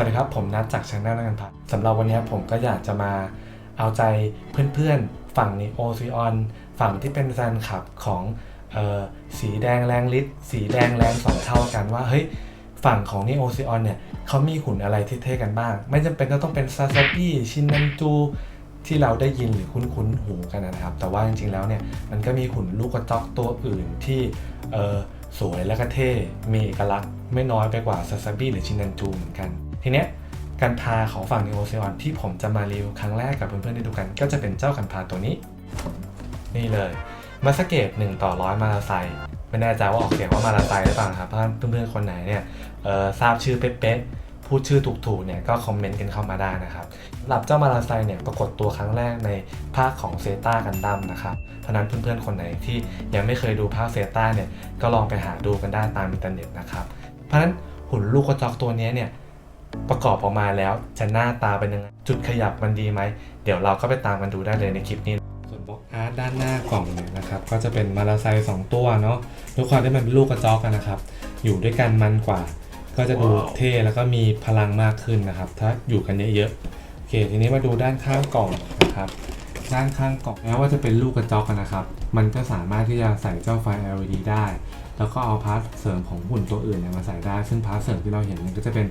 วัสดีครับ ผมนัดจากช anel นักการพัฒสำหรับวันนี้ผมก็อยากจะมาเอาใจเพื่อนๆ ฝั่งนี้โอซีออน ฝั่งที่เป็นแฟนคลับของออสีแดงแรงฤทธิ์สีแดงแรงสองเท่ากันว่า เฮ้ย ฝั่งของนีโอซีออนเนี่ยเขามีหุ่นอะไรที่เท่กันบ้าง ไม่จำเป็นก็ต้องเป็นซาซาบิชินนันจูที่เราได้ยินหรือคุ้นๆหูกันนะครับ แต่ว่าจริงๆแล้วเนี่ยมันก็มีหุ่นลูกกระจอกตัวอื่นที่สวยและก็เท่ มีเอกลักษณ์ไม่น้อยไปกว่าซาซาบิหรือชินนันจูเหมือนกัน ทีเนี้ยการพาของฝั่งนิโอเซออนที่ผมจะมารีวิวครั้งแรกกับเพื่อนๆได้ดูกัน ก็จะเป็นเจ้ากันพาตัวนี้ นี่เลยมาสเกต1ต่อร้อยมาลาไซไม่แน่ใจว่าออกเสียงว่ามาลาไซหรือเปล่าครับถ้าเพื่อนๆคนไหนเนี่ยทราบชื่อเป๊ะๆพูดชื่อถูกๆเนี่ยก็คอมเมนต์กันเข้ามาได้นะครับสำหรับเจ้ามาลาไซเนี่ยปรากฏตัวครั้งแรกในภาคของเซตากันดั้มนะครับเพราะนั้นเพื่อนๆคนไหนที่ยังไม่เคยดูภาคเซตาเนี่ยก็ลองไปหาดูกันได้ตามอินเทอร์เน็ตนะครับ เพราะนั้นหุ่นลูกกระจอกตัวนี้เนี่ย ประกอบออกมาแล้วจะหน้าตาเป็นยังไง จุดขยับมันดีไหม เดี๋ยวเราก็ไปตามกันดูได้เลยในคลิปนี้ ส่วนบล็อกอาร์ตด้านหน้ากล่องเนี่ยนะครับ ก็จะเป็นมาลาไซสองตัวเนาะด้วยความที่มันเป็นลูกกระจอกกันนะครับ อยู่ด้วยกันมันกว่า ก็จะดูเท่แล้วก็มีพลังมากขึ้นนะครับ ถ้าอยู่กันเยอะๆโอเค ทีนี้มาดูด้านข้างกล่องนะครับ ด้านข้างกล่องแม้ว่าจะเป็นลูกกระจอกกันนะครับ มันก็สามารถที่จะใส่เจ้าไฟ LED ได้ แล้วก็เอาพาร์ทเสริมของหุ่นตัวอื่นมาใส่ได้ ซึ่งพาร์ทเสริมที่เราเห็นนี่ก็จะเป็น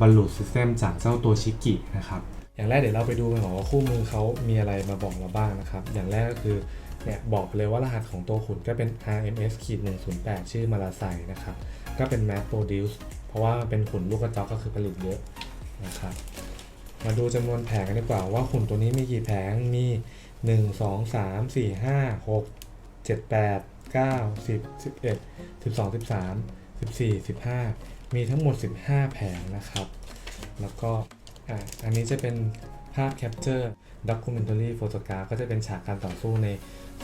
บอลลูดซิสเต็มจากเจ้าตัวชิกินะครับ อย่างแรกเดี๋ยวเราไปดูกันก่อนว่าคู่มือเขามีอะไรมาบอกเราบ้างนะครับ อย่างแรกก็คือเนี่ยบอกเลยว่ารหัสของตัวหุ่นก็เป็น RMS ขีด108 ชื่อมาลาไซนะครับ ก็เป็น mass produce เพราะว่ามันเป็นหุ่นลูกกระจอกก็คือผลิตเยอะนะครับ มาดูจำนวนแผงกันดีกว่าว่าหุ่นตัวนี้มีกี่แผง มี 1 2 3 4 5 6 7 8 9 10 11 12 13 14 15 มีทั้งหมด 15 แผงนะครับ แล้วก็อะอันนี้จะเป็นภาพแคปเจอร์ documentary photograph ก็จะเป็นฉากการต่อสู้ใน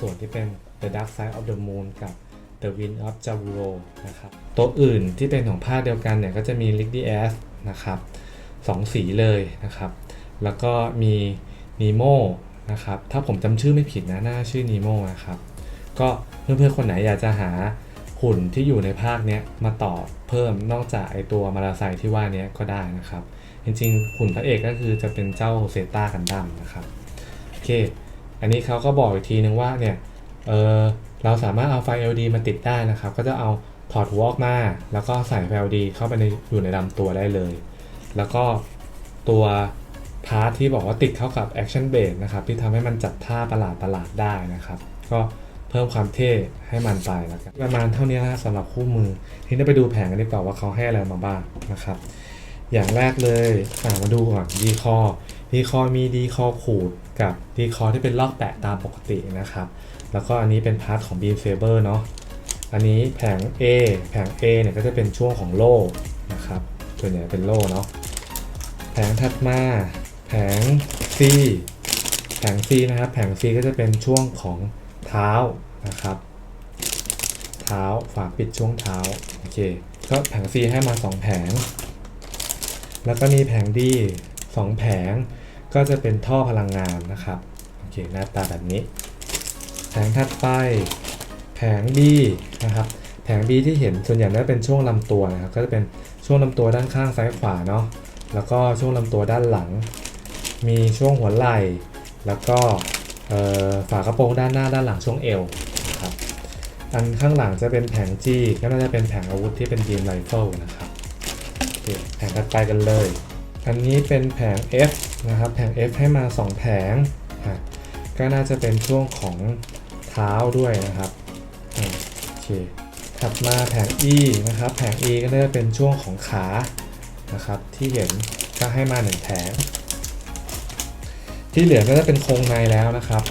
ส่วนที่เป็น The Dark Side of the Moon กับ The Wind of Jaburo นะครับตัวอื่นที่เป็นของภาคเดียวกันเนี่ยก็จะมี l i g d y S นะครับสองสีเลยนะครับ แล้วก็มี Nemo นะครับ ถ้าผมจำชื่อไม่ผิดนะ หน่าชื่อ Nemo นะครับ ก็เพื่อนๆคนไหนอยากจะหาหุ่นที่อยู่ในภาคเนี้ยมาต่อเพิ่มนอกจากไอตัวมาราไซที่ว่านี้ก็ได้นะครับ จริงๆ หุ่นพระเอกก็คือจะเป็นเจ้าเซต้ากันดั้มนะครับโอเค อันนี้เขาก็บอกอีกทีนึงว่าเนี่ยเออเราสามารถเอาไฟ LED มาติดได้นะครับ ก็จะเอาถอดหัวออกมา แล้วก็ใส่ไฟ LED เข้าไปในอยู่ในลำตัวได้เลย แล้วก็ตัวพาร์ทที่บอกว่าติดเข้ากับ Action b a s e นะครับที่ทำให้มันจัดท่าประหลาดประหลาดๆได้นะครับ ก็ เพิ่มความเท่ให้มันไปแล้วกันประมาณเท่านี้นะสำหรับคู่มือ ทีนี้ไปดูแผงกันดีกว่าว่าเขาให้อะไรมาบ้างนะครับ อย่างแรกเลยมาดูก่อนดีคอดีคอมีดีคอขูดกับดีคอที่เป็นลอกแปะตามปกตินะครับ แล้วก็อันนี้เป็นพาร์ทของ Beam Saber เนาะอันนี้แผง A แผง A เนี่ยก็จะเป็นช่วงของโล่นะครับส่วนใหญ่เป็นโล่เนาะแผงถัดมา แผง C แผง C นะครับ แผง C ก็จะเป็นช่วงของ เท้านะครับ เท้าฝาปิดช่วงเท้าโอเคก็แผง C ให้มา 2 แผง แล้วก็มีแผง D 2 แผง ก็จะเป็นท่อพลังงานนะครับโอเคหน้าตาแบบนี้ แผงถัดไป แผง B นะครับแผง B ที่เห็นส่วนใหญ่จะเป็นช่วงลำตัวนะครับก็จะเป็นช่วงลำตัวด้านข้างซ้ายขวาเนาะแล้วก็ช่วงลำตัวด้านหลัง มีช่วงหัวไหล่ แล้วก็ ฝากระโปรงด้านหน้าด้านหลังช่วงเอวครับอันข้างหลังจะเป็นแผง G ก็น่าจะเป็นแผงอาวุธที่เป็นบีมไรเฟิลนะครับแผงถัดไปกันเลย อันนี้เป็นแผง F นะครับแผง F ให้มา 2 แผงก็น่าจะเป็นช่วงของเท้าด้วยนะครับโอเคถัดมาแผง E นะครับแผง E ก็น่าจะเป็นช่วงของขานะครับที่เห็นก็ให้มาหนึ่งแผง ที่เหลือก็จะเป็นโครงในแล้วนะครับ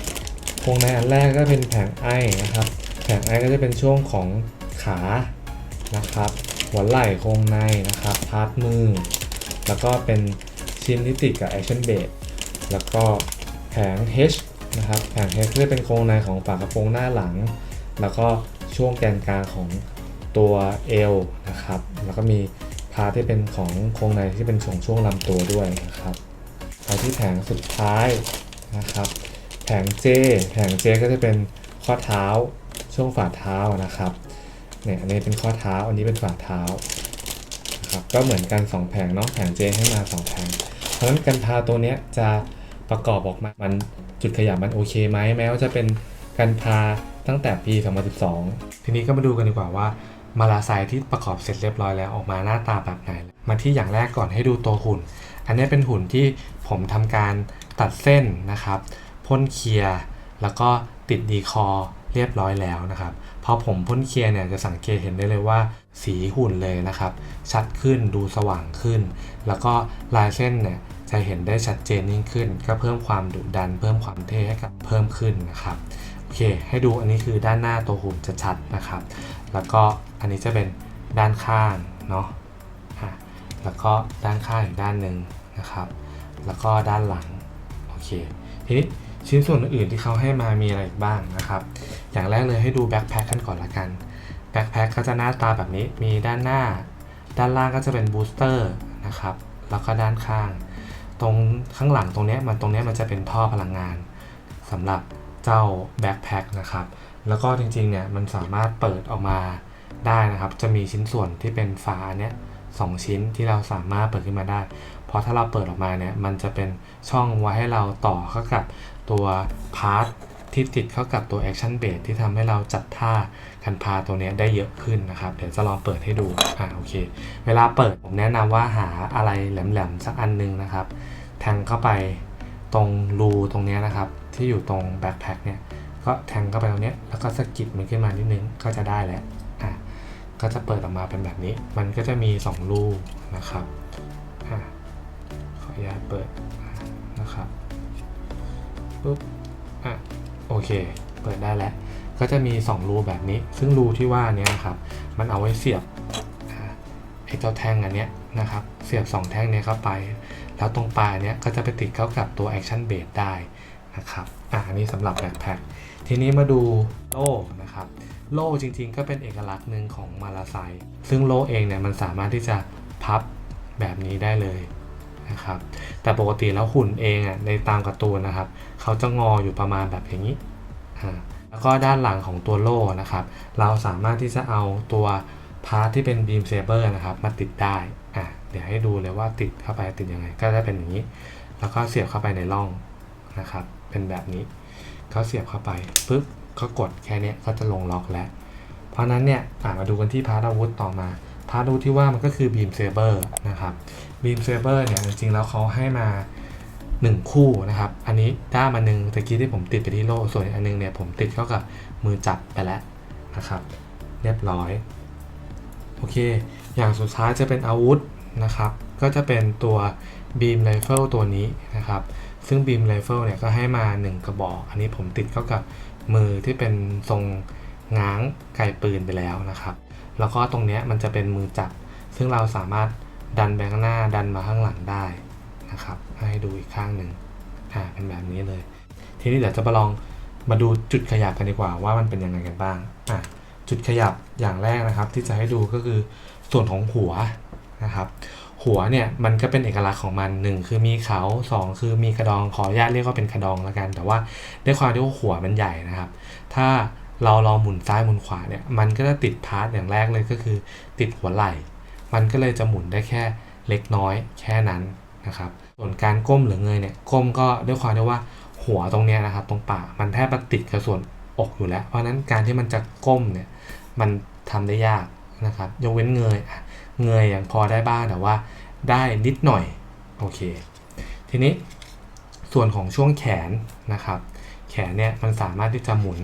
โครงในอันแรกก็เป็นแผงไอนะครับ แผงไอก็จะเป็นช่วงของขานะครับ หัวไหล่โครงในนะครับพาร์ทมือ แล้วก็เป็นชิ้นที่ติดกับ Action b a s e แล้วก็แผง H นะครับแผง H ก็จะเป็นโครงในของฝากระโปรงหน้าหลัง แล้วก็ช่วงแกนกลางของตัวเอวนะครับ แล้วก็มีพาร์ทที่เป็นของโครงในที่เป็นช่งช่วงลำตัวด้วยนะครับ ไปที่แผงสุดท้ายนะครับ แผง J แผง J ก็จะเป็นข้อเท้าช่วงฝ่าเท้านะครับเนี่ยอันนี้เป็นข้อเท้าอันนี้เป็นฝ่าเท้านะครับก็เหมือนกัน 2 แผงเนาะแผงเจให้มา 2 แผง เพราะฉะนั้นกันพาตัวเนี้ยจะประกอบออกมามันจุดขยับมันโอเคไหมแม้ว่าจะเป็นกันพาตั้งแต่ปี 2012 ทีนี้ก็มาดูกันดีกว่าว่ามาลาไซที่ประกอบเสร็จเรียบร้อยแล้วออกมาหน้าตาแบบไหน มาที่อย่างแรกก่อนให้ดูตัวหุ่น อันนี้เป็นหุ่นที่ ผมทำการตัดเส้นนะครับพ่นเคลียร์แล้วก็ติดดีคอเรียบร้อยแล้วนะครับพอผมพ่นเคลียร์เนี่ยจะสังเกตเห็นได้เลยว่า สีหุ่นเลยนะครับ ชัดขึ้นดูสว่างขึ้น แล้วก็ลายเส้นเนี่ยจะเห็นได้ชัดเจนยิ่งขึ้น ก็เพิ่มความดุดัน เพิ่มความเท่ให้กับเพิ่มขึ้นนะครับโอเค ให้ดูอันนี้คือด้านหน้าตัวหุ่นจะชัดนะครับ แล้วก็อันนี้จะเป็นด้านข้างเนาะอะแล้วก็ด้านข้างอีกด้านหนึ่งนะครับ แล้วก็ด้านหลังโอเคทีนี้ชิ้นส่วนอื่นที่เขาให้มามีอะไรบ้างนะครับ อย่างแรกเลยให้ดูแบ็คแพคกันก่อนละกันแบ็คแพคก็จะหน้าตาแบบนี้มีด้านหน้า ด้านล่างก็จะเป็นบูสเตอร์นะครับแล้วก็ด้านข้าง ตรงข้างหลังตรงนี้มันตรงนี้มันจะเป็นท่อพลังงานสำหรับเจ้าแบ็คแพคนะครับแล้วก็จริงๆเนี่ยมันสามารถเปิดออกมาได้นะครับ จะมีชิ้นส่วนที่เป็นฝาเนี้ย สองชิ้นที่เราสามารถเปิดขึ้นมาได้ เพราะถ้าเราเปิดออกมาเนี่ยมันจะเป็นช่องไว้ให้เราต่อเข้ากับตัวพาร์ทที่ติดเข้ากับตัว Action b a s ที่ทำให้เราจัดท่าคันพาตัวนี้ได้เยอะขึ้นนะครับ เดี๋ยวจะลองเปิดให้ดู อ่าโอเค เวลาเปิดผมแนะนำว่าหาอะไรแหลมๆ สักอันหนึงนะครับ แทงเข้าไปตรงรูตรงเนี้ยนะครับ ที่อยู่ตรงแบ็คแพคเนี่ย ก็แทงเข้าไปตรงเนี้ยแล้วก็สะกิดมันขึ้นมานิดนึงก็จะได้แล้ว ก็จะเปิดออกมาเป็นแบบนี้ มันก็จะมี 2 รูนะครับอะขออนุญาตเปิดนะครับปุ๊บอะโอเค เปิดได้แล้ว ก็จะมี 2 รูแบบนี้ ซึ่งรูที่ว่านี้นะครับ มันเอาไว้เสียบไอ้เจ้าแท่งอันเนี้ยนะครับ เสียบ 2 แท่งนี้เข้าไป แล้วตรงปลายเนี้ยก็จะไปติดเข้ากับตัว Action b a s ได้นะครับ อะอันนี้สำหรับแบ็คแพคทีนี้มาดูโล่นะครับ โล่จริงๆ ก็เป็นเอกลักษณ์หนึ่งของมาลาไซซึ่งโล่เองเนี่ยมันสามารถที่จะพับแบบนี้ได้เลยนะครับแต่ปกติแล้วหุ่นเองอะในตามการ์ตูนนะครับเขาจะงออยู่ประมาณแบบอย่างนี้อ่าแล้วก็ด้านหลังของตัวโล่นะครับ เราสามารถที่จะเอาตัวพาร์ทที่เป็นบีมเซเบอร์นะครับมาติดได้อะเดี๋ยวให้ดูเลยว่าติดเข้าไปติดยังไง ก็จะเป็นอย่างนี้ แล้วก็เสียบเข้าไปในร่องนะครับ เป็นแบบนี้เขาเสียบเข้าไปปุ๊บ ก็กดแค่เนี้ยก็จะลงล็อกแล้ว เพราะนั้นเนี่ยอะมาดูกันที่พาร์ทอาวุธต่อมา พาร์ทอาวุธที่ว่ามันก็คือบีมเซเบอร์นะครับบีมเซเบอร์เนี่ยจริงๆแล้วเขาให้มา 1 คู่นะครับ อันนี้ด้ามอันหนึงตะกี้ที่ผมติดไปที่โล่ส่วนอันหนึงเนี่ยผมติดเข้ากับมือจับไปแล้วนะครับ เรียบร้อยโอเค อย่างสุดท้ายจะเป็นอาวุธนะครับ ก็จะเป็นตัวบีมไรเฟิลตัวนี้นะครับ ซึ่งบีมไรเฟิลเนี่ยก็ให้มา 1 กระบอก อันนี้ผมติดเข้ากับ มือที่เป็นทรงง้างไกปืนไปแล้วนะครับ แล้วก็ตรงนี้มันจะเป็นมือจับ ซึ่งเราสามารถดันไปข้างหน้าดันมาข้างหลังได้นะครับ ให้ดูอีกข้างหนึ่งอ่าเป็นแบบนี้เลย ทีนี้เดี๋ยวจะมาลองมาดูจุดขยับกันดีกว่าว่ามันเป็นยังไงกันบ้างอะจุดขยับอย่างแรกนะครับ ที่จะให้ดูก็คือส่วนของหัวนะครับ หัวเนี่ยมันก็เป็นเอกลักษณ์ของมันหนึ่งคือมีเขาสองคือมีกระดองขออนุญาตเรียกว่าเป็นกระดองแล้วกัน แต่ว่าด้วยความที่ว่าหัวมันใหญ่นะครับ ถ้าเราลองหมุนซ้ายหมุนขวาเนี่ยมันก็จะติดพาร์ทอย่างแรกเลยก็คือ ติดหัวไหล่ มันก็เลยจะหมุนได้แค่เล็กน้อยแค่นั้นนะครับส่วนการก้มหรือเงยเนี่ยก้มก็ด้วยความที่ว่าหัวตรงเนี้ยนะครับ ตรงปากมันแทบจะติดกับส่วนอกอยู่แล้ว เพราะนั้นการที่มันจะก้มเนี่ยมันทำได้ยากนะครับยกเว้นเงยอะ เงยอย่างพอได้บ้างแต่ว่าได้นิดหน่อยโอเค ทีนี้ส่วนของช่วงแขนนะครับ แขนเนี่ยมันสามารถที่จะหมุน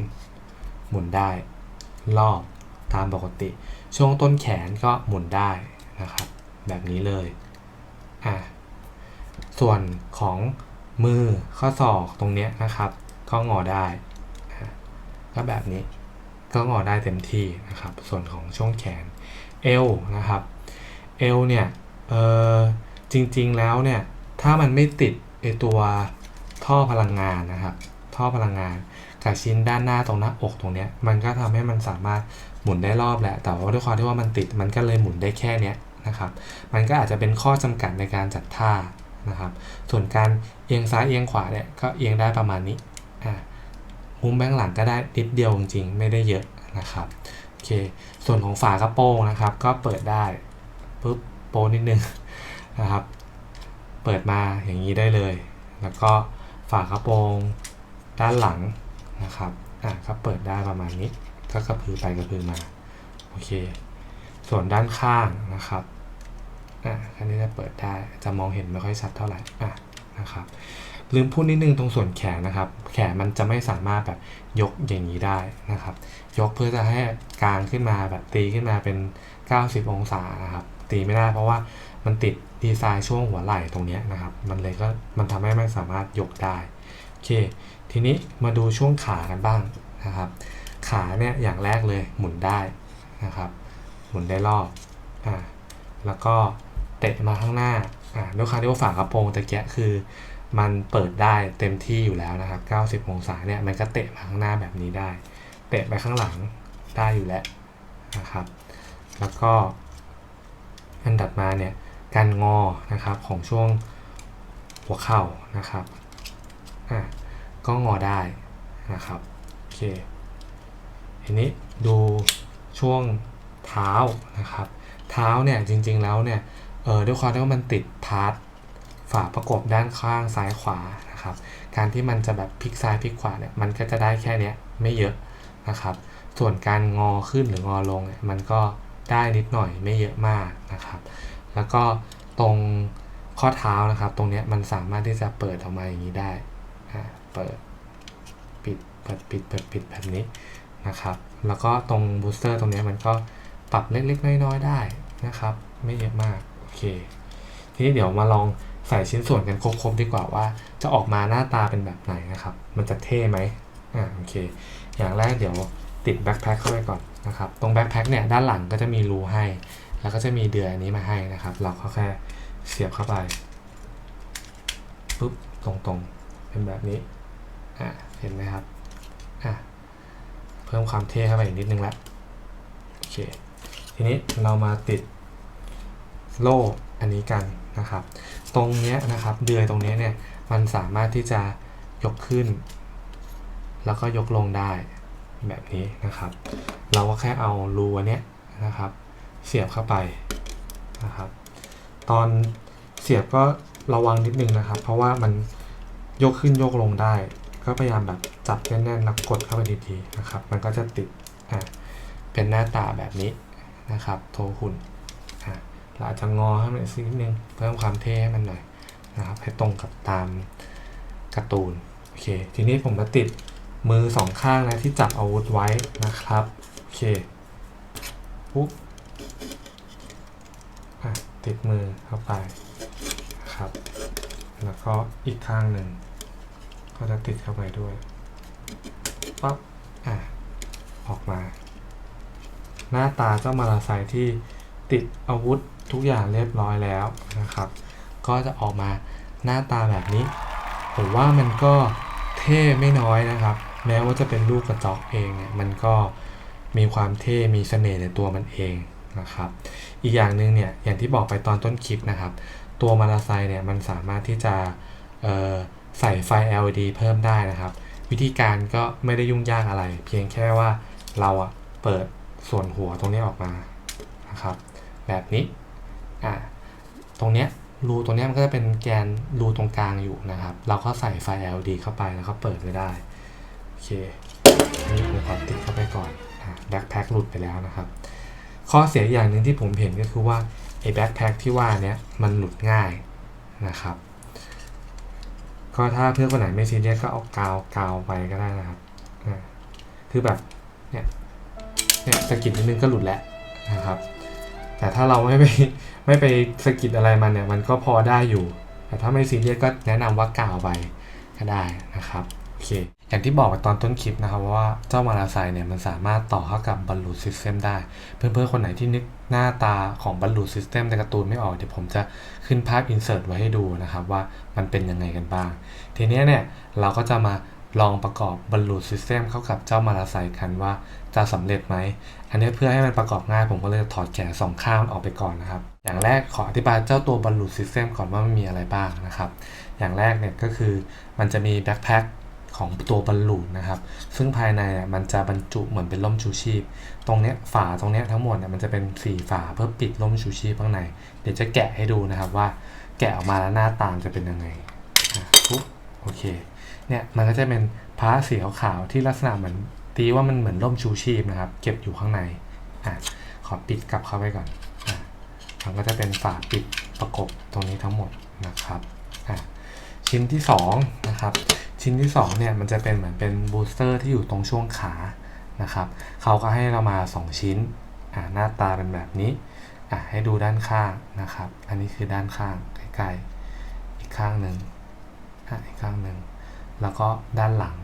หมุนได้ รอบตามปกติ ช่วงต้นแขนก็หมุนได้นะครับ แบบนี้เลยอะส่วนของมือข้อศอกตรงเนี้ยนะครับ ก็งอได้ก็แบบนี้ก็งอได้เต็มที่นะครับ ส่วนของช่วงแขนเอวนะครับ เอวเนี่ยเออจริงๆแล้วเนี่ยถ้ามันไม่ติดไอตัวท่อพลังงานนะครับท่อพลังงานกับชิ้นด้านหน้าตรงหน้าอกตรงเนี้ยมันก็ทำให้มันสามารถหมุนได้รอบแหละ แต่ว่าด้วยความที่ว่ามันติดมันก็เลยหมุนได้แค่เนี้ยนะครับ มันก็อาจจะเป็นข้อจำกัดในการจัดท่านะครับ ส่วนการเอียงซ้ายเอียงขวาเนี่ยก็เอียงได้ประมาณนี้อ่ามุมแบงหลังก็ได้นิดเดียวจริงๆไม่ได้เยอะนะครับโอเคส่วนของฝากระโปรงนะครับ ก็เปิดได้ ปุ๊บป้นิดนึงนะครับ เปิดมาอย่างนี้ได้เลย แล้วก็ฝากระโปรงด้านหลังนะครับอะก็เปิดได้ประมาณนี้ก็กระพือไปกระพือมาโอเค ส่วนด้านข้างนะครับอะอันนี้จะเปิดได้จะมองเห็นไม่ค่อยชัดเท่าไหร่อะนะครับลืมพูดนิดนึงตรงส่วนแขนนะครับ แขนมันจะไม่สามารถแบบยกอย่างนี้ได้นะครับ ยกเพื่อจะให้กลางขึ้นมาแบบตีขึ้นมาเป็น 90 องศานะครับ ตีไม่ได้ เพราะว่ามันติดดีไซน์ช่วงหัวไหล่ตรงนี้นะครับ มันเลยก็มันทำให้ไม่สามารถยกได้โอเค ทีนี้มาดูช่วงขากันบ้างนะครับ ขาเนี่ยอย่างแรกเลยหมุนได้นะครับ หมุนได้รอบอ่าแล้วก็เตะมาข้างหน้าอ่าด้วยความที่ว่าฝากระโปรงตะเกียคือมันเปิดได้เต็มที่อยู่แล้วนะครับ 90 องศาเนี่ยมันก็เตะมาข้างหน้าแบบนี้ได้ เตะไปข้างหลังได้อยู่แล้วนะครับ แล้วก็ อันดับมาเนี่ยการงอนะครับของช่วงหัวเข่านะครับอะก็งอได้นะครับโอเคทีนี้ดูช่วงเท้านะครับเท้าเนี่ยจริงๆแล้วเนี่ยเออด้วยความที่ว่ามันติดพาร์ทฝาประกบด้านข้างซ้ายขวานะครับการที่มันจะแบบพลิกซ้ายพลิกขวาเนี่ยมันก็จะได้แค่เนี้ยไม่เยอะนะครับส่วนการงอขึ้นหรืองอลงเนี่ยมันก็ ได้นิดหน่อยไม่เยอะมากนะครับ แล้วก็ตรงข้อเท้านะครับ ตรงนี้มันสามารถที่จะเปิดออกมาอย่างนี้ได้เปิดปิดเปิดปิดเปิดปิดแบบนี้นะครับ แล้วก็ตรงบูสเตอร์ตรงนี้มันก็ปรับเล็กๆน้อยๆได้นะครับ ไม่เยอะมากโอเค ทีนี้เดี๋ยวมาลองใส่ชิ้นส่วนกันครบๆดีกว่าว่า จะออกมาหน้าตาเป็นแบบไหนนะครับ มันจะเท่ไหมอ่าโอเค อย่างแรกเดี๋ยว ติดแบ็คแพ็คเข้าไปก่อนนะครับ ตรงแบ็คแพ็คเนี่ยด้านหลังก็จะมีรูให้ แล้วก็จะมีเดือยอันนี้มาให้นะครับ เราก็แค่เสียบเข้าไปปุ๊บตรงๆ เป็นแบบนี้อ่าเห็นไหมครับอะเพิ่มความเท่เข้าไปอีกนิดนึงละโอเคทีนี้เรามาติดโล่อันนี้กันนะครับ ตรงเนี้ยนะครับเดือยตรงเนี้ยเนี่ยมันสามารถที่จะยกขึ้น แล้วก็ยกลงได้ แบบนี้นะครับ เราก็แค่เอารูอันเนี้ยนะครับ เสียบเข้าไปนะครับ ตอนเสียบก็ระวังนิดนึงนะครับ เพราะว่ามันยกขึ้นยกลงได้ ก็พยายามแบบจับแน่นๆนักกดเข้าไปดีๆนะครับ มันก็จะติดอะเป็นหน้าตาแบบนี้นะครับ โทหุ่นอะเราอาจจะงอให้มันสักนิดนึงเพิ่มความเท่ให้มันหน่อยนะครับ ให้ตรงกับตามการ์ตูนโอเค ทีนี้ผมมาติด มือสองข้างนะที่จับอาวุธไว้นะครับ โอเคปุ๊บอะติดมือเข้าไปนะครับ แล้วก็อีกข้างหนึ่ง ก็จะติดเข้าไปด้วยปั๊บอะออกมา หน้าตาเจ้ามาราไซที่ติดอาวุธทุกอย่างเรียบร้อยแล้วนะครับ ก็จะออกมาหน้าตาแบบนี้ผมว่ามันก็เท่ไม่น้อยนะครับ แม้ว่าจะเป็นลูกกระจอกเองเนี่ยมันก็มีความเท่มีเสน่ห์ในตัวมันเองนะครับ อีกอย่างหนึ่งเนี่ยอย่างที่บอกไปตอนต้นคลิปนะครับ ตัวมาราไซเนี่ยมันสามารถที่จะใส่ไฟ LED เพิ่มได้นะครับ วิธีการก็ไม่ได้ยุ่งยากอะไร เพียงแค่ว่าเราอะเปิดส่วนหัวตรงนี้ออกมานะครับ แบบนี้อ่าตรงเนี้ยรูตรงเนี้ยมันก็จะเป็นแกนรูตรงกลางอยู่นะครับ เราก็ใส่ไฟ LED เข้าไปแล้วก็เปิดไว้ได้ โอเคอันนี้ผมขอติดเข้าไปก่อนแบ็คแพ็คหลุดไปแล้วนะครับ ข้อเสียอย่างหนึ่งที่ผมเห็นก็คือว่าไอ้แบ็คแพ็คที่ว่าเนี้ยมันหลุดง่ายนะครับ ก็ถ้าเพื่อนคนไหนไม่ซีเรียสก็เอากาวกาวไปก็ได้นะครับคือแบบเนี่ยเนี่ยสะกิดนิดนึงก็หลุดแล้วนะครับ แต่ถ้าเราไม่ไปไม่ไปสะกิดอะไรมันเนี่ยมันก็พอได้อยู่ แต่ถ้าไม่ซีเรียสก็แนะนำว่ากาวไปก็ได้นะครับ โอเค อย่างที่บอกไปตอนต้นคลิปนะครับว่าเจ้ามาราไซเนี่ยมันสามารถต่อเข้ากับบอลลูซิสเต็มได้ เพื่อนๆคนไหนที่นึกหน้าตาของบอลลูซิสเต็มในการ์ตูนไม่ออกเดี๋ยวผมจะขึ้นภาพอินเสิร์ตไว้ให้ดูนะครับว่ามันเป็นยังไงกันบ้าง ทีนี้เนี่ยเราก็จะมาลองประกอบบอลลูซิสเต็มเข้ากับเจ้ามาราไซกันว่าจะสำเร็จไหม อันนี้เพื่อให้มันประกอบง่ายผมก็เลยถอดแขนสองข้างออกไปก่อนนะครับ อย่างแรกขออธิบายเจ้าตัวบอลลูซิสเต็มก่อนว่ามันมีอะไรบ้างนะครับ อย่างแรกเนี่ยก็คือมันจะมีแบ็คแพ็ค ของตัวบอลลูนนะครับ ซึ่งภายในมันจะบรรจุเหมือนเป็นร่มชูชีพ ตรงเนี้ยฝาตรงเนี้ยทั้งหมดเนี่ยมันจะเป็นสี่ฝาเพื่อปิดร่มชูชีพข้างใน เดี๋ยวจะแกะให้ดูนะครับว่าแกะออกมาแล้วหน้าตาจะเป็นยังไงปุ๊บโอเค เนี่ยมันก็จะเป็นพาสีขาวๆที่ลักษณะเหมือนตีว่ามันเหมือนร่มชูชีพนะครับ เก็บอยู่ข้างในอะขอปิดกลับเข้าไปก่อนอะมันก็จะเป็นฝาปิดประกบตรงนี้ทั้งหมดนะครับอะชิ้นที่สองนะครับชิ้นที่สองเนี่ยมันจะเป็นเหมือนเป็นบูสเตอร์ที่อยู่ตรงช่วงขานะครับเขาก็ให้เรามา 2 ชิ้นอะหน้าตาเป็นแบบนี้อะให้ดูด้านข้างนะครับ อันนี้คือด้านข้างใกล้ๆอีกข้างหนึ่งอะอีกข้างหนึ่งแล้วก็ด้านหลัง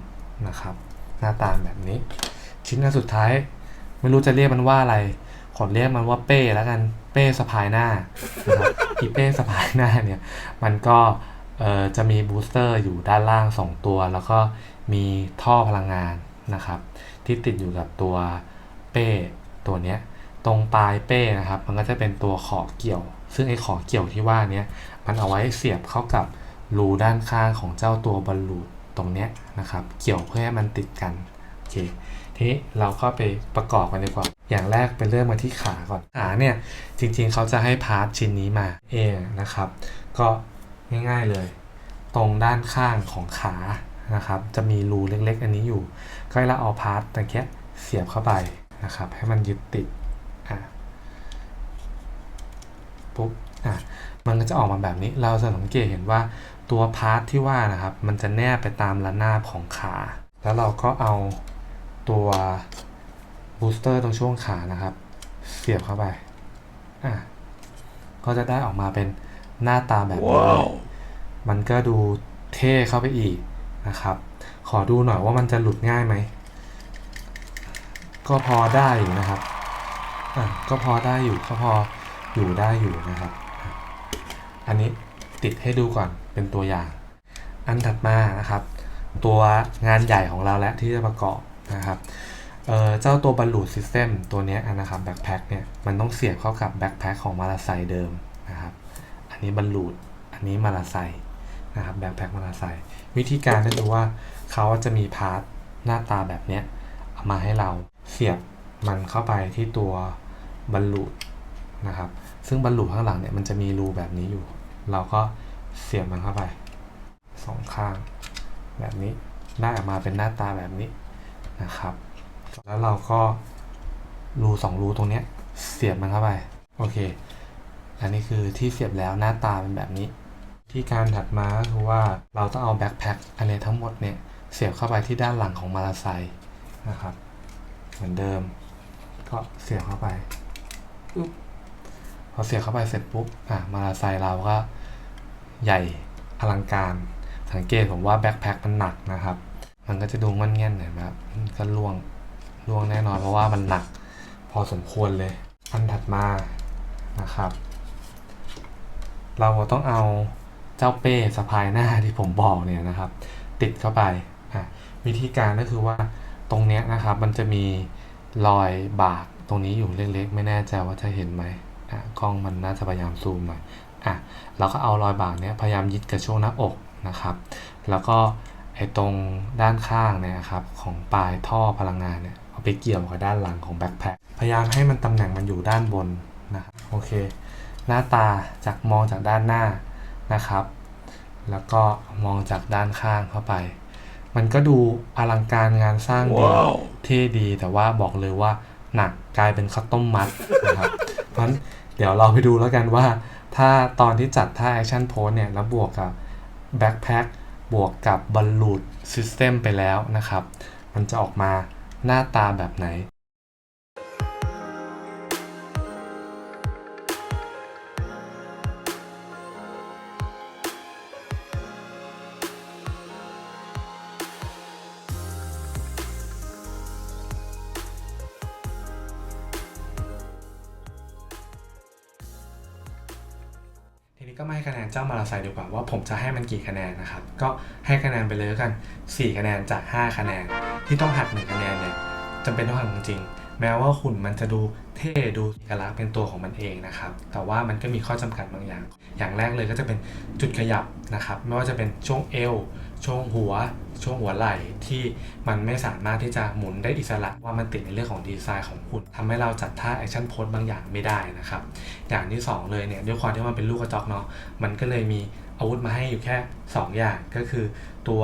นะครับ หน้าตาแบบนี้ ชิ้นอันสุดท้าย ไม่รู้จะเรียกมันว่าอะไรขอเรียกมันว่าเป้แล้วกันเป้สะพายหน้านะครับอีเป้สะพายหน้าเนี่ยมันก็ จะมีบูสเตอร์อยู่ด้านล่าง 2 ตัว แล้วก็มีท่อพลังงานนะครับ ที่ติดอยู่กับตัวเป้ตัวเนี้ยตรงปลายเป้นะครับ มันก็จะเป็นตัวขอเกี่ยว ซึ่งไอ้ขอเกี่ยวที่ว่าเนี้ยมันเอาไว้เสียบเข้ากับรูด้านข้างของเจ้าตัวบอลลูนตรงเนี้ยนะครับ เกี่ยวเพื่อให้มันติดกันโอเคทีนี้เราก็ไปประกอบกันดีกว่า อย่างแรกเป็นเริ่มมาที่ขาก่อนขาเนี่ยจริงๆเขาจะให้พาร์ทชิ้นนี้มาเองนะครับ ก็ ง่ายๆเลย ตรงด้านข้างของขานะครับ จะมีรูเล็กๆ อันนี้อยู่ ก็ให้เราเอาพาร์ทตะเกียบเสียบเข้าไปนะครับ ให้มันยึดติดอะปุ๊บอะมันก็จะออกมาแบบนี้ เราจะสังเกตเห็นว่าตัวพาร์ทที่ว่านะครับ มันจะแนบไปตามระนาบของขา แล้วเราก็เอาตัวบูสเตอร์ตรงช่วงขานะครับ เสียบเข้าไปอะก็จะได้ออกมาเป็น หน้าตาแบบนี้เลยมันก็ดูเท่เข้าไปอีกนะครับ ขอดูหน่อยว่ามันจะหลุดง่ายไหม ก็พอได้อยู่นะครับอะก็พอได้อยู่ก็พออยู่ได้อยู่นะครับอะอันนี้ติดให้ดูก่อนเป็นตัวอย่าง อันถัดมานะครับ ตัวงานใหญ่ของเราและที่จะประกอบนะครับเอ่อเจ้าตัวบรรลุซิสเต็มตัวเนี้ยนะครับแบ็คแพ็คเนี่ยมันต้องเสียบเข้ากับแบ็คแพ็คของมาลาไซเดิมนะครับอั นี้บรรลุอันนี้มาลาไซนะครับแบ็คแพ็คมาลาไซวิธีการก็คือว่าเขาจะมีพาร์ทหน้าตาแบบเนี้ยเอามาให้เราเสียบมันเข้าไปที่ตัวบรรลุนะครับ ซึ่งบรรลุข้างหลังเนี่ยมันจะมีรูแบบนี้อยู่ เราก็เสียบมันเข้าไปสองข้างแบบนี้ได้ออกมาเป็นหน้าตาแบบนี้นะครับ แล้วเราก็รูสองรูตรงเนี้ยเสียบมันเข้าไป โอเค อันนี้คือที่เสียบแล้วหน้าตาเป็นแบบนี้ ที่การถัดมาก็คือว่าเราต้องเอาแบ็คแพ็คอันนี้ทั้งหมดเนี่ยเสียบเข้าไปที่ด้านหลังของมาลาไซค์นะครับ เหมือนเดิม ก็เสียบเข้าไปอุ๊บพอเสียบเข้าไปเสร็จปุ๊บอะมาลาไซค์เราก็ใหญ่อลังการสังเกตผมว่าแบ็คแพ็คมันหนักนะครับ มันก็จะดูงอนแง่นหน่อยแบบก็ล่วงล่วงแน่นอนเพราะว่ามันหนัก พอสมควรเลย อันถัดมานะครับ เราต้องเอาเจ้าเป้สะพายหน้าที่ผมบอกเนี่ยนะครับ ติดเข้าไปวิธีการก็คือว่าตรงเนี้ยนะครับมันจะมีรอยบากตรงนี้อยู่เล็กๆ ไม่แน่ใจว่าจะเห็นไหมอะกล้องมันน่าจะพยายามซูมหน่อยอะเราก็เอารอยบากเนี้ยพยายามยึดกับช่วงหน้าอกนะครับ แล้วก็ไอ้ตรงด้านข้างเนี่ยครับของปลายท่อพลังงานเนี่ยเอาไปเกี่ยวกับด้านหลังของแบ็คแพคพยายามให้มันตำแหน่งมันอยู่ด้านบนนะโอเค น้าตาจากมองจากด้านหน้านะครับ แล้วก็มองจากด้านข้างเข้าไป มันก็ดูอลังการงานสร้างดีเท่ดีแต่ว่าบอกเลยว่าหนักกลายเป็นข้าวต้มมัดนะครับ เพราะฉะนั้นเดี๋ยวเราไปดูแล้วกันว่า ถ้าตอนที่จัดท่าแอคชั่นโพสเนี่ยแล้วบวกกับแบ็คแพ็คบวกกับบอลลูดซิสเต็มไปแล้วนะครับ มันจะออกมาหน้าตาแบบไหน ก็มาให้คะแนนเจ้ามาลาไซดีกว่าว่าผมจะให้มันกี่คะแนนนะครับ ก็ให้คะแนนไปเลยกัน 4 คะแนนจาก 5 คะแนน ที่ต้องหัก1คะแนนเนี่ยจำเป็นต้องหักจริงๆ แม้ว่าหุ่นมันจะดูเท่ดูเอกลักษณ์เป็นตัวของมันเองนะครับ แต่ว่ามันก็มีข้อจำกัดบางอย่าง อย่างแรกเลยก็จะเป็นจุดขยับนะครับ ไม่ว่าจะเป็นช่วงเอวช่วงหัว ช่วงหัวไหล่ที่มันไม่สามารถที่จะหมุนได้อิสระว่ามันติดในเรื่องของดีไซน์ของหุ่นทำให้เราจัดท่าแอคชั่นโพสบางอย่างไม่ได้นะครับ อย่างที่ 2 เลยเนี่ยด้วยความที่มันเป็นลูกกระจอกเนาะมันก็เลยมีอาวุธมาให้อยู่แค่ 2 อย่างก็คือตัว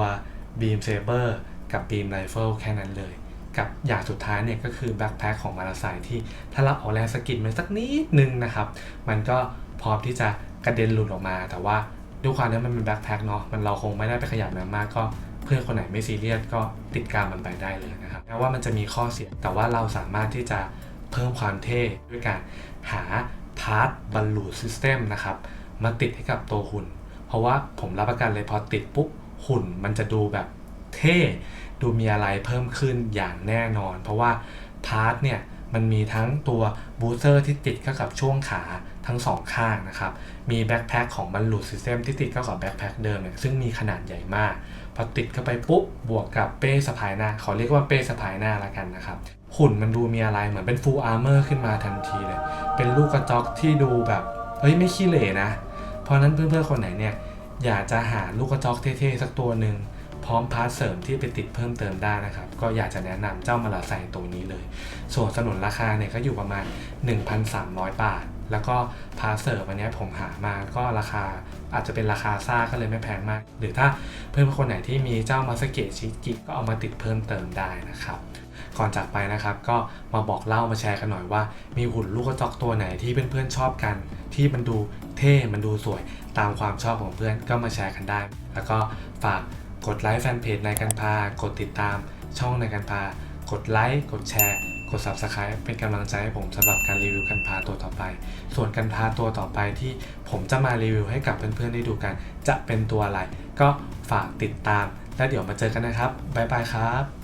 บีมเซเบอร์กับบีมไรเฟิลแค่นั้นเลยกับอย่างสุดท้ายเนี่ยก็คือแบ็คแพ็คของมาราไซที่ถ้าเราเอาแรงสกิดมันสักนิดนึงนะครับ มันก็พร้อมที่จะกระเด็นหลุดออกมา แต่ว่าด้วยความที่มันเป็นแบ็คแพ็คเนาะมันเราคงไม่ได้ไปขยับมันมากก็ เพื่อนคนไหนไม่ซีเรียสก็ติดกามมันไปได้เลยนะครับแม้ว่ามันจะมีข้อเสียแต่ว่าเราสามารถที่จะเพิ่มความเท่ด้วยการหาพาร์ทบอลลูซิสเต็มนะครับมาติดให้กับตัวหุ่น เพราะว่าผมรับประกันเลยพอติดปุ๊บหุ่นมันจะดูแบบเท่ดูมีอะไรเพิ่มขึ้นอย่างแน่นอน เพราะว่าพาร์ทเนี่ย มันมีทั้งตัวบูสเตอร์ที่ติดเข้ากับช่วงขาทั้งสองข้างนะครับ มีแบ็คแพ็คของบรรลุซิสเต็มที่ติดเข้ากับแบ็คแพ็คเดิมเนี่ยซึ่งมีขนาดใหญ่มาก พอติดเข้าไปปุ๊บบวกกับเป้สะพายหน้า ขอเรียกว่าเป้สะพายหน้าละกันนะครับหุ่นมันดูมีอะไรเหมือนเป็นฟูลอาร์เมอร์ขึ้นมาทันทีเลย เป็นลูกกระจอกที่ดูแบบเฮ้ยไม่ขี้เหร่นะ เพราะฉะนั้นเพื่อนๆคนไหนเนี่ยอยากจะหาลูกกระจอกเท่ๆสักตัวหนึ่ง พร้อมพาร์ทเสริมที่ไปติดเพิ่มเติมได้นะครับ ก็อยากจะแนะนำเจ้ามาลาไซตัวนี้เลย ส่วนสนุนราคาเนี่ยก็อยู่ประมาณ 1,300 บาท แล้วก็พาร์ทเสริมอันนี้ผมหามาก็ราคาอาจจะเป็นราคาซ่าก็เลยไม่แพงมาก หรือถ้าเพื่อนคนไหนที่มีเจ้ามาสเกตชิกิก็เอามาติดเพิ่มเติมได้นะครับก่อนจากไปนะครับก็มาบอกเล่ามาแชร์กันหน่อยว่า มีหุ่นลูกกระจอกตัวไหนที่เพื่อนๆชอบกัน ที่มันดูเท่ มันดูสวยตามความชอบของเพื่อนก็มาแชร์กันได้ แล้วก็ฝาก กดไลค์แฟนเพจนายกันพา กดติดตามช่องนายกันพา กดไลค์กดแชร์กด subscribe เป็นกำลังใจให้ผมสำหรับการรีวิวกันพาตัวต่อไป ส่วนกันพาตัวต่อไปที่ผมจะมารีวิวให้กับเพื่อนๆได้ดูกัน จะเป็นตัวอะไร ก็ฝากติดตาม และเดี๋ยวมาเจอกันนะครับ บ๊ายบายครับ